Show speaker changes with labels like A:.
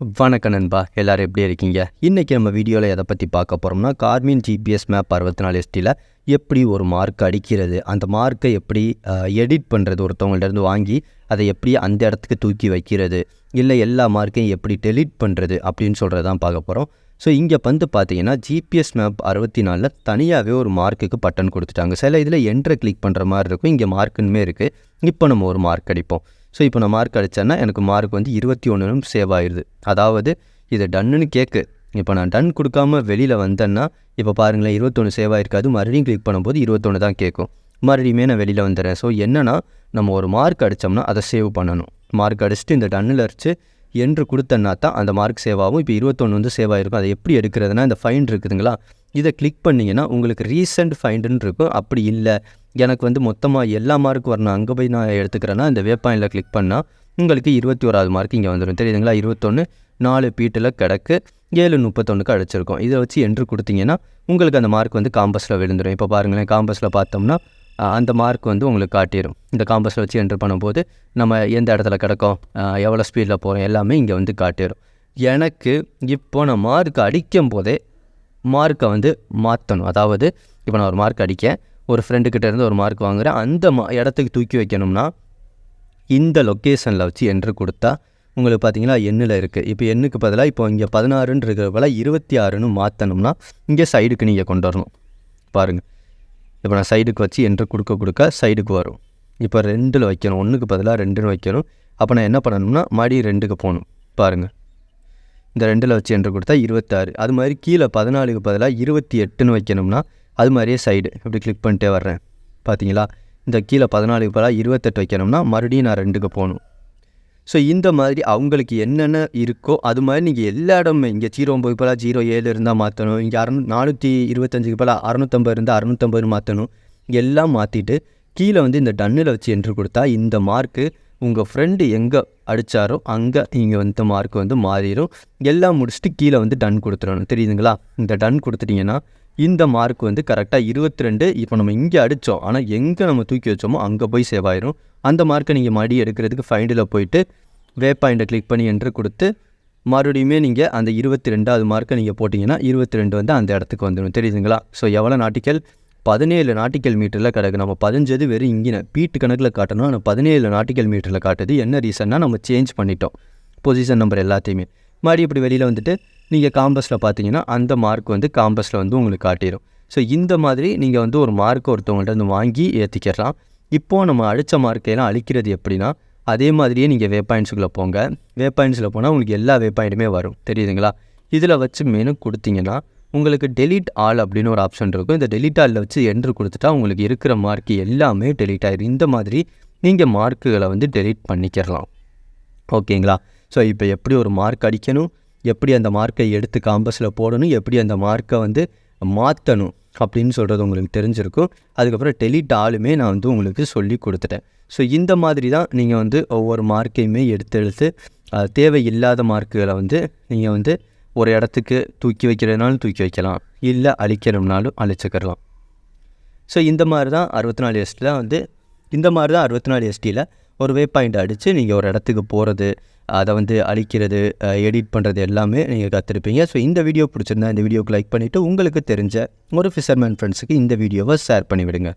A: வணக்கம் நண்பா. எல்லாரும் எப்படி இருக்கீங்க? இன்றைக்கி நம்ம வீடியோவில் எதை பற்றி பார்க்க போகிறோம்னா கார்மின் ஜிபிஎஸ் மேப் அறுபத்தி நாலு எஸ்டியில் எப்படி ஒரு மார்க் அடிக்கிறது அந்த மார்க்கை எப்படி எடிட் பண்ணுறது ஒருத்தவங்கள்ட்ட வாங்கி அதை எப்படி அந்த இடத்துக்கு தூக்கி வைக்கிறது இல்லை எல்லா மார்க்கையும் எப்படி டெலீட் பண்ணுறது அப்படின்னு சொல்கிறது தான் பார்க்க போகிறோம் ஸோ இங்கே வந்து பார்த்தீங்கன்னா ஜிபிஎஸ் மேப் அறுபத்தி நாலில் தனியாகவே ஒரு மார்க்குக்கு பட்டன் கொடுத்துட்டாங்க. சில இதில் என்ட்ரை கிளிக் பண்ணுற மாதிரி இருக்கும். இங்கே மார்க்குன்னு இருக்குது இப்போ நம்ம ஒரு மார்க் அடிப்போம். ஸோ இப்போ நான் மார்க் அடித்தேன்னா எனக்கு மார்க் வந்து இருபத்தி ஒன்றுனும் சேவ் ஆயிடுது அதாவது இது டன்னுன்னு கேட்கு இப்போ நான் டன் கொடுக்காம வெளியில் வந்தேன்னா இப்போ பாருங்களேன் இருபத்தொன்று சேவ் ஆயிருக்காது. மறுபடியும் கிளிக் பண்ணும்போது இருபத்தொன்று தான் கேட்கும் மறுபடியுமே நான் வெளியில் வந்துடுறேன். ஸோ என்னென்னா நம்ம ஒரு மார்க் அடித்தோம்னா அதை சேவ் பண்ணணும். மார்க் அடிச்சுட்டு இந்த டன்னில் அடித்து என்று கொடுத்தனா தான் அந்த மார்க் சேவ் ஆகும் இப்போ இருபத்தொன்று வந்து சேவ் ஆகிருக்கும் அதை எப்படி எடுக்கிறதுனா இந்த ஃபைன் இருக்குதுங்களா? இதை கிளிக் பண்ணிங்கன்னா உங்களுக்கு ரீசெண்ட் ஃபைண்டுன்னு இருக்கும். அப்படி இல்லை. எனக்கு வந்து மொத்தமாக எல்லா மார்க் வரணும். அங்கே போய் நான் எடுத்துக்கிறேன்னா இந்த வே கிளிக் பண்ணால் உங்களுக்கு இருபத்தி ஓராவது மார்க் இங்கே வந்துடும் தெரியுதுங்களா? இருபத்தொன்று நாலு பீட்டில் கிடக்கு. ஏழு முப்பத்தொன்றுக்கு அடிச்சிருக்கோம். இதை வச்சு என்று கொடுத்தீங்கன்னா உங்களுக்கு அந்த மார்க் வந்து காம்பஸில் விழுந்துடும் இப்போ பாருங்களேன் காம்பஸில் பார்த்தோம்னா அந்த மார்க் வந்து உங்களுக்கு காட்டிடும் இந்த காம்பஸில் வச்சு என்ட்ரு பண்ணும்போது நம்ம எந்த இடத்துல கிடக்கோம் எவ்வளோ ஸ்பீடில் போகிறோம் எல்லாமே இங்கே வந்து காட்டிடும் எனக்கு இப்போ நான் மார்க் அடிக்கும் போதே மார்க்கை வந்து மாற்றணும் அதாவது இப்போ நான் ஒரு மார்க் அடிக்கேன் ஒரு ஃப்ரெண்டுக்கிட்ட இருந்து ஒரு மார்க் வாங்குகிறேன் அந்த மா இடத்துக்கு தூக்கி வைக்கணும்னா இந்த லொக்கேஷனில் வச்சு என்ட்ரு கொடுத்தா உங்களுக்கு பார்த்தீங்களா எண்ணில் இருக்குது இப்போ எண்ணுக்கு பதிலாக இப்போ இங்கே பதினாறுன்னு இருக்கிற போல் இருபத்தி ஆறுன்னு மாற்றணும்னா இங்கே சைடுக்கு நீங்கள் கொண்டு வரணும். பாருங்கள் இப்போ நான் சைடுக்கு வச்சு என்ட்ரு கொடுக்க கொடுக்க சைடுக்கு வரும். இப்போ ரெண்டில் வைக்கணும். ஒன்றுக்கு பதிலாக ரெண்டுன்னு வைக்கணும். அப்போ நான் என்ன பண்ணணும்னா மடி ரெண்டுக்கு போகணும். பாருங்கள் இந்த ரெண்டில் வச்சு என்ட்ரு கொடுத்தா இருபத்தாறு. அது மாதிரி கீழே பதினாலுக்கு பதிலாக இருபத்தி எட்டுன்னு வைக்கணும்னா அது மாதிரியே சைடு இப்படி கிளிக் பண்ணிட்டே வர்றேன். பார்த்தீங்களா இந்த கீழே பதினாலுக்கு பதிலாக இருபத்தெட்டு வைக்கணும்னா மறுபடியும் நான் ரெண்டுக்கு போகணும். ஸோ இந்த மாதிரி அவங்களுக்கு என்னென்ன இருக்கோ அது மாதிரி நீங்கள் எல்லா இடமும் இங்கே ஜீரோ ஒம்பது பதிலாக ஜீரோ ஏழு இருந்தால் மாற்றணும் இங்கே அறநூ நானூற்றி இருபத்தஞ்சுக்கு பதிலாக அறநூற்றம்பது இருந்தால் அறநூற்றம்பது மாற்றணும் எல்லாம் மாற்றிட்டு கீழே வந்து இந்த டன்னில் வச்சு என்று கொடுத்தா இந்த மார்க்கு உங்கள் ஃப்ரெண்டு எங்கே அடித்தாரோ அங்கே நீங்கள் வந்து மார்க் வந்து மாறிடும் எல்லாம் முடிச்சுட்டு கீழே வந்து டன் கொடுத்துடணும். தெரியுதுங்களா? இந்த டன் கொடுத்துட்டிங்கன்னா இந்த மார்க் வந்து கரெக்டாக இருபத்தி ரெண்டு இப்போ நம்ம இங்கே அடித்தோம் ஆனால் எங்கே நம்ம தூக்கி வச்சோமோ அங்கே போய் சேவ் ஆயிரும். அந்த மார்க்கை நீங்கள் மடி எடுக்கிறதுக்கு ஃபைண்டில் போயிட்டு வே பாயிண்ட்டை கிளிக் பண்ணி என்று கொடுத்து மறுபடியுமே நீங்கள் அந்த இருபத்தி ரெண்டாவது மார்க்கை நீங்கள் போட்டிங்கன்னா இருபத்தி ரெண்டு வந்து அந்த இடத்துக்கு வந்துடும் தெரியுதுங்களா? ஸோ எவ்வளோ நாட்டிக்கல்? பதினேழு நாட்டிக்கல் மீட்டரில் கிடக்கு. நம்ம பதினஞ்சது வெறும் இங்கே பீட்டு கணக்கில் காட்டணும். ஆனால் பதினேழு நாட்டிக்கல் மீட்டரில் காட்டுது. என்ன ரீசன்னா நம்ம சேஞ்ச் பண்ணிட்டோம். பொசிஷன் நம்பர் எல்லாத்தையுமே. மறுபடியும் இப்படி வெளியில் வந்துட்டு நீங்கள் காம்பஸில் பார்த்தீங்கன்னா அந்த மார்க் வந்து காம்பஸில் வந்து உங்களுக்கு காட்டிடும் ஸோ இந்த மாதிரி நீங்கள் வந்து ஒரு மார்க் ஒருத்தவங்கள்ட்ட வந்து வாங்கி ஏற்றிக்கிடலாம் இப்போது நம்ம அடித்த மார்க்கையெல்லாம் அழிக்கிறது எப்படின்னா அதே மாதிரியே நீங்கள் வே பாயிண்ட்ஸுக்குள்ளே போங்க. வே பாயிண்ட்ஸில் போனால் உங்களுக்கு எல்லா வே பாயிண்ட்டுமே வரும். தெரியுதுங்களா? இதில் வச்சு மெனு கொடுத்தீங்கன்னா உங்களுக்கு டெலிட் ஆல் அப்படின்னு ஒரு ஆப்ஷன் இருக்கும். இந்த டெலிட் ஆலில் வச்சு என்ட்ரு கொடுத்துட்டா உங்களுக்கு இருக்கிற மார்க் எல்லாமே டெலிட் ஆயிடும் இந்த மாதிரி நீங்கள் மார்க்குகளை வந்து டெலீட் பண்ணிக்கிறலாம் ஓகேங்களா? ஸோ இப்போ எப்படி ஒரு மார்க் அடிக்கணும்? எப்படி அந்த மார்க்கை எடுத்து காம்பஸில் போடணும்? எப்படி அந்த மார்க்கை வந்து மாற்றணும் அப்படின்னு சொல்கிறது உங்களுக்கு தெரிஞ்சிருக்கும். அதுக்கப்புறம் டெலிட் ஆளுமே நான் வந்து உங்களுக்கு சொல்லி கொடுத்துட்டேன். ஸோ இந்த மாதிரி தான் நீங்கள் வந்து ஒவ்வொரு மார்க்கையுமே எடுத்து எடுத்து தேவையில்லாத மார்க்குகளை வந்து நீங்கள் வந்து ஒரு இடத்துக்கு தூக்கி வைக்கிறதுனாலும் தூக்கி வைக்கலாம். இல்லை அழிக்கணும்னாலும் அழிச்சுக்கிறலாம் ஸோ இந்த மாதிரி தான் அறுபத்தி நாலு எஸ்டியில் வந்து இந்த மாதிரி தான் அறுபத்தி நாலு எஸ்டியில் ஒரு வே பாயிண்ட் அடித்து நீங்கள் ஒரு இடத்துக்கு போகிறது அதை வந்து அழிக்கிறது எடிட் பண்ணுறது எல்லாமே நீங்கள் கற்றுருப்பீங்க ஸோ இந்த வீடியோ பிடிச்சிருந்தா இந்த வீடியோக்கு லைக் பண்ணிவிட்டு உங்களுக்கு தெரிஞ்ச ஒரு ஃபிஷர்மேன் ஃப்ரெண்ட்ஸுக்கு இந்த வீடியோவை ஷேர் பண்ணிவிடுங்க.